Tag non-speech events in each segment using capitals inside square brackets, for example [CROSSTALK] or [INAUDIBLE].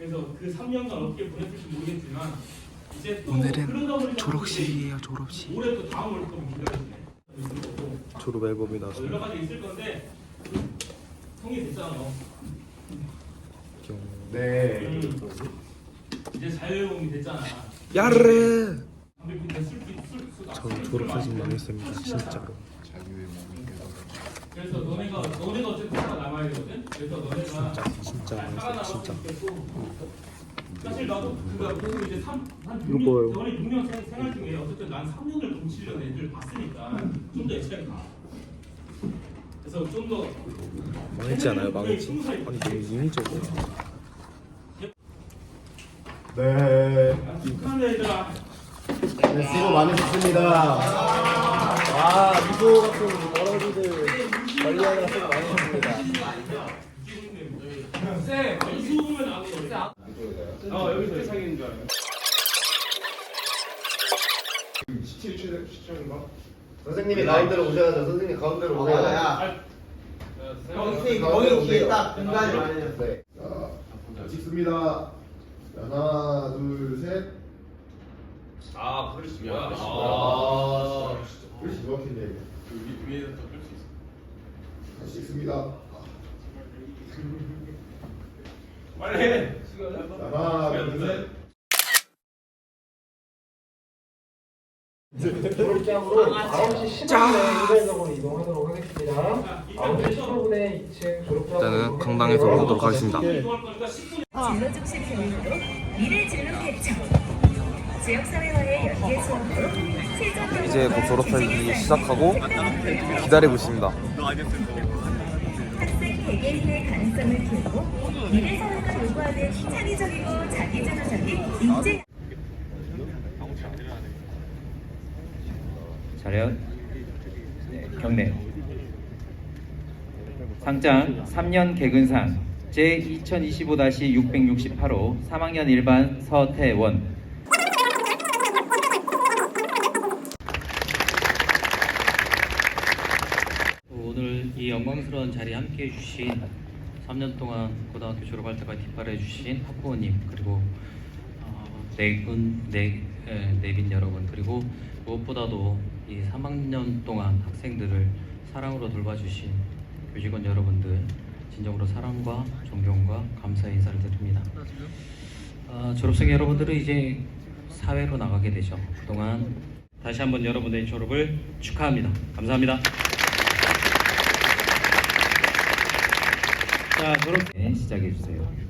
그래서 그 3년간 어떻게 보냈을지 모르겠지만 이제 또 오늘은 졸업식이에요 졸업식 올해 또 다음. 있을 거고 졸업 앨범이 어, 나서 여러 가지 있을 건데 통이 됐잖아 너. 네. 음. 이제 자유용이 됐잖아. 야르 저는 졸업사진 망했습니다 진짜로 그래서 너네가 너네가 어쨌든 되거든. 그래서 너네가 진짜 진짜 때 또. 사실 나도 그가 보고 이제 3, 한 이거 6년, 뭐예요? 저번에 6년 생, 생활 중에 어쨌든 난 3년을 동치려는 애들 봤으니까 좀 더 액션이 가. 그래서 좀 더 망했지 않아요 망했지 아니 너무 인위적이야 네. 축하한다 얘들아. 네, 수고 많으셨습니다. 아 미소 같은 버러지들 관리하느라 수고 많으셨습니다 쌤, 이수보면 안 돼. 어 여기서 회상인 줄 알아요. 17 최대 시청인가? 선생님이 가운데로 오셔야죠. 선생님 가운데로 오세요. 아, 선생님 거기 뒤에 딱 많으셨어요. 네. 자, 찍습니다. 자, 하나, 둘, 셋. 아, 그럴 수 있어. 아, 글씨 정확히네. 그 위, 위에서 끌수 있어. 다시 찍습니다. 빨리 해. 자, 하나, 둘, 셋. 졸업장으로 9시 10분에 일괄적으로 이동하도록 하겠습니다. 9시 15분에 2층 졸업장으로 일단은 강당에서 보도록 하겠습니다 이동할 거니까 10분 진로 중심 교육으로 미래 진로 개척 지역사회와의 연계 수업으로 실전 이제 곧 졸업하기 시작하고 기다리고 있습니다 개개인의 가능성을 키우고 미래 사회가 요구하는 창의적이고 자기주도적인 인재 차렷. 네, 경례. 상장 3년 개근상 제 2025-668호 3학년 일반 서태원 오늘 이 영광스러운 자리에 함께 해주신 3년 동안 고등학교 졸업할 때까지 뒷발해 주신 학부모님 그리고 어, 네분 네 에, 네빈 여러분 그리고 무엇보다도 이 3학년 동안 학생들을 사랑으로 돌봐주신 교직원 여러분들 진정으로 사랑과 존경과 감사의 인사를 드립니다. 아, 졸업생 여러분들은 이제 사회로 나가게 되죠. 그동안 다시 한번 여러분의 졸업을 축하합니다. 감사합니다. 자, 졸업 네, 시작해 주세요.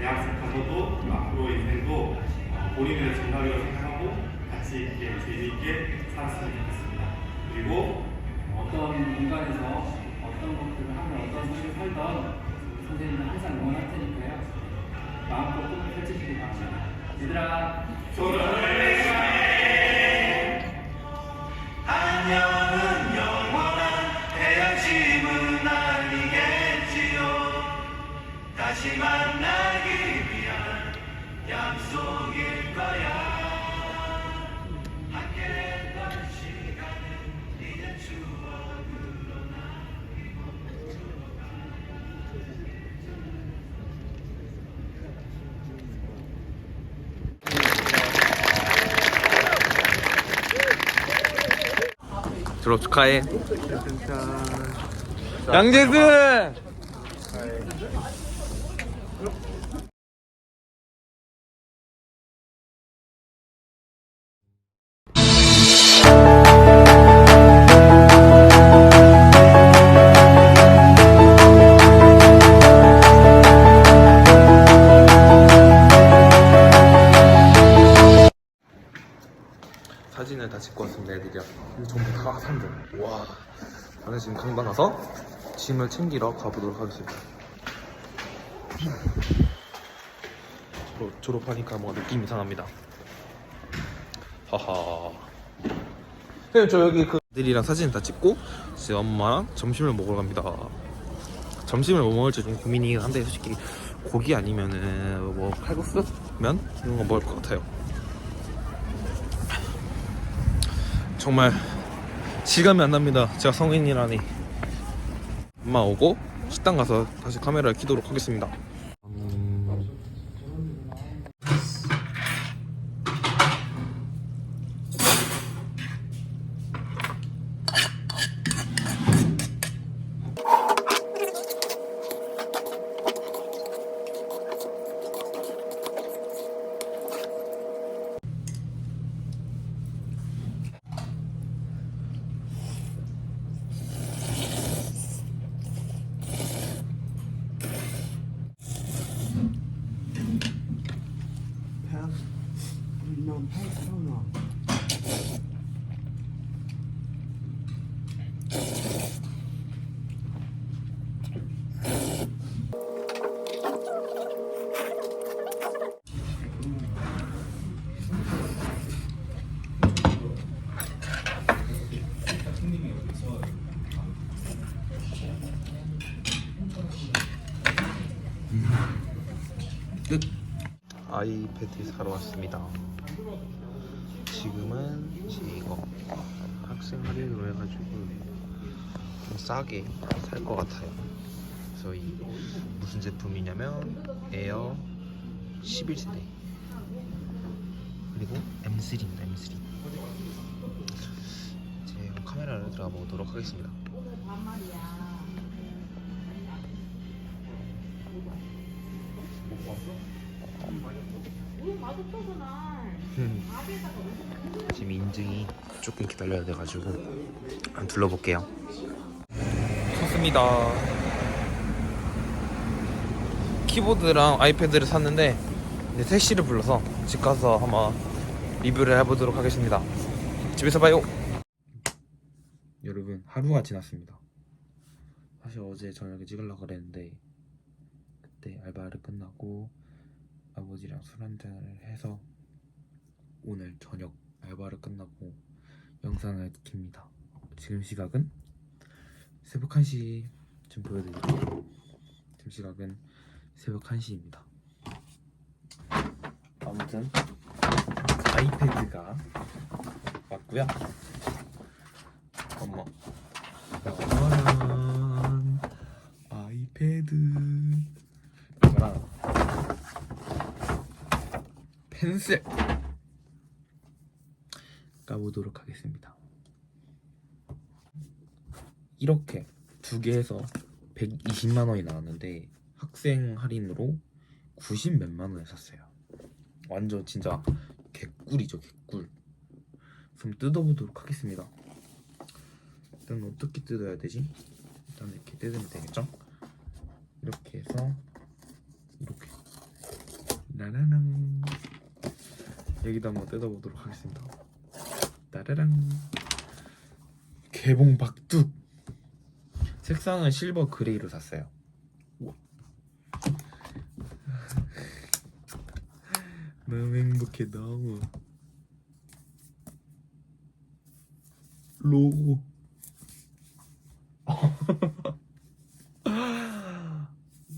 대학생까지 저도 앞으로 인생도 어, 본인의 정답이라고 생각하고 같이 이렇게 재미있게 살았으면 좋겠습니다. 그리고 어떤 공간에서 어떤 것들을 하면 어떤 삶을 살던 선생님은 항상 응원할 테니까요. 마음껏 꿈을 펼치시기 바랍니다. 얘들아, 안녕은 영원한 해양심은 아니겠지요 다시 만나 졸업 축하해. 양재승! 사진을 다 찍고 왔습니다 애들이랑 근데 전부 다 산들. 와. 저는 지금 강당 가서 짐을 챙기러 가보도록 하겠습니다. 졸업, 졸업하니까 뭔가 느낌 이상합니다. 하하. 선생님 저 여기 그 애들이랑 사진 다 찍고 이제 엄마랑 점심을 먹으러 갑니다. 점심을 뭐 먹을지 좀 고민이긴 한데 솔직히 고기 아니면은 뭐 칼국수? 면? 이런 거 먹을 것 같아요 정말 실감이 안 납니다. 제가 성인이라니. 엄마 오고 식당 가서 다시 카메라를 켜도록 하겠습니다. 음... 끝. 아이패드 사러 왔습니다. 지금은 이제 이거 학생 할인으로 해가지고 좀 싸게 살 것 같아요. 이 무슨 제품이냐면 에어 11세대 그리고 M3입니다. M3. 이제 카메라를 들어가 보도록 하겠습니다. 음. 지금 인증이 조금 기다려야 돼가지고 한번 둘러볼게요. 샀습니다. 키보드랑 아이패드를 샀는데 이제 택시를 불러서 집 가서 한번 리뷰를 해보도록 하겠습니다. 집에서 봐요. 여러분 하루가 지났습니다. 사실 어제 저녁에 찍으려고 그랬는데 그때 알바를 끝나고 아버지랑 술 한잔을 해서 오늘 저녁 알바를 끝나고 영상을 킵니다. 지금 시각은 새벽 1시 좀 보여드릴게요. 지금 시각은 새벽 1시입니다. 아무튼 아이패드가 왔고요. 엄마 짜잔 아이패드 이거랑 펜슬 까보도록 하겠습니다. 이렇게 두 개에서 120만 원이 나왔는데 학생 할인으로 90 몇만 원에 샀어요. 완전 진짜 개꿀이죠, 개꿀. 그럼 뜯어보도록 하겠습니다. 일단 어떻게 뜯어야 되지? 일단 이렇게 뜯으면 되겠죠? 이렇게 해서 이렇게 여기다 한번 뜯어보도록 하겠습니다. 따라랑 개봉 박두 색상은 실버 그레이로 샀어요. 우와. 너무 행복해 너무. 로고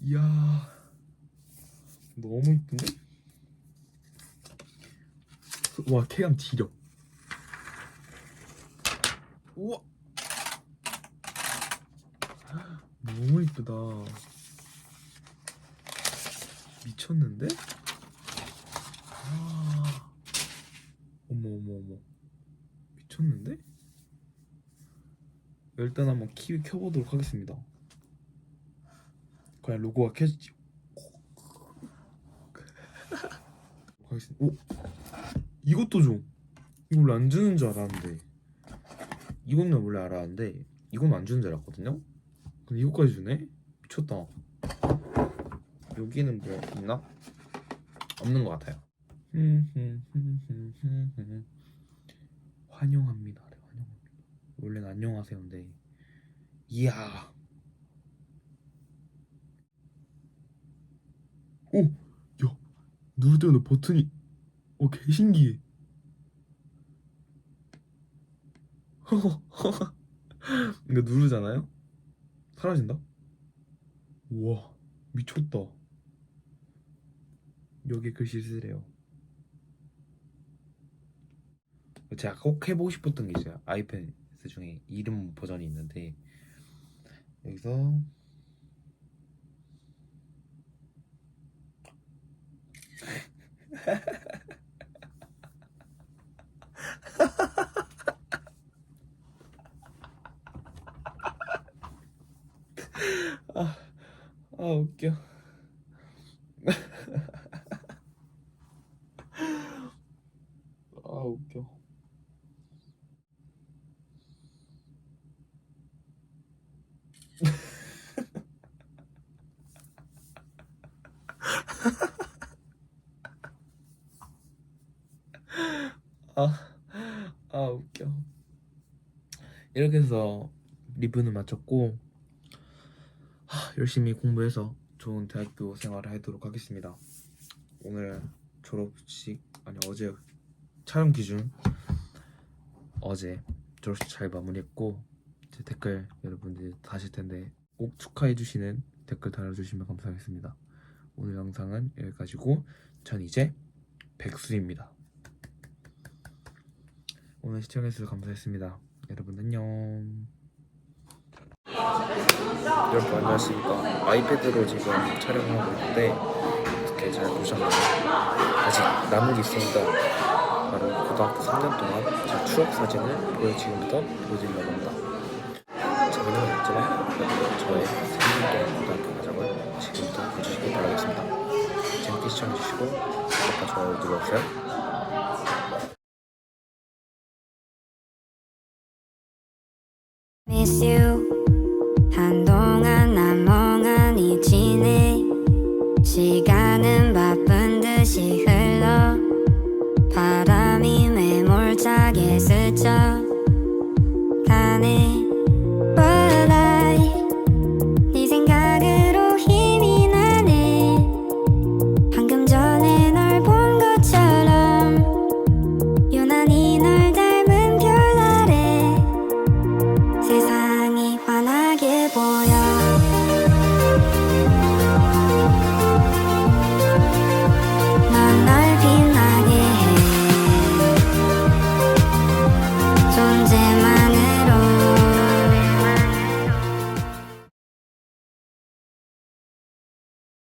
이야. [LAUGHS] 너무 이쁜데? 와 쾌감 지려. 우와. 너무 이쁘다. 미쳤는데? 아 어머 어머 어머 미쳤는데? 일단 한번 키 켜보도록 하겠습니다 과연 로고가. [LAUGHS] 오 이것도 줘. 이거 원래 안 주는 줄 알았는데 이거는 원래 알았는데 이건 안 주는 줄 알았거든요. 근데 이거까지 주네? 미쳤다. 여기는 뭐 있나? 없는 것 같아요. [LAUGHS] 환영합니다. 안녕하세요인데 이야. 오, 야, 누를 때마다 버튼이 어 개신기해. [LAUGHS] 이거 누르잖아요? 사라진다? 우와 미쳤다. 여기 글씨 쓰래요. 제가 꼭 해보고 싶었던 게 있어요. 아이패 드 중에 이름 버전이 있는데 여기서 [LAUGHS] 아, 아 웃겨. [LAUGHS] 아 웃겨. 아, 아 웃겨. 이렇게 해서 리뷰는 마쳤고 하, 열심히 공부해서 좋은 대학교 생활을 하도록 하겠습니다. 오늘 졸업식 아니 어제 촬영 기준 어제 졸업식 잘 마무리했고 제 댓글 여러분들 다실 텐데 꼭 축하해 주시는 댓글 달아주시면 감사하겠습니다. 오늘 영상은 여기까지고 전 이제 백수입니다. 오늘 시청해주셔서 감사했습니다. 여러분 안녕. 여러분 안녕하십니까. 아이패드로 지금 촬영하고 있는데 어떻게 잘 보셨나요? 아직 남은 게 있습니다. 바로 고등학교 3년 동안 제 추억 사진을 보여 지금부터 보여드리려고 합니다. 재미는 없지만 저의 3년 동안 고등학교 과정을 지금부터 보여주시길 바라겠습니다. 재밌게 시청해주시고 구독과 좋아요 눌러주세요 Miss you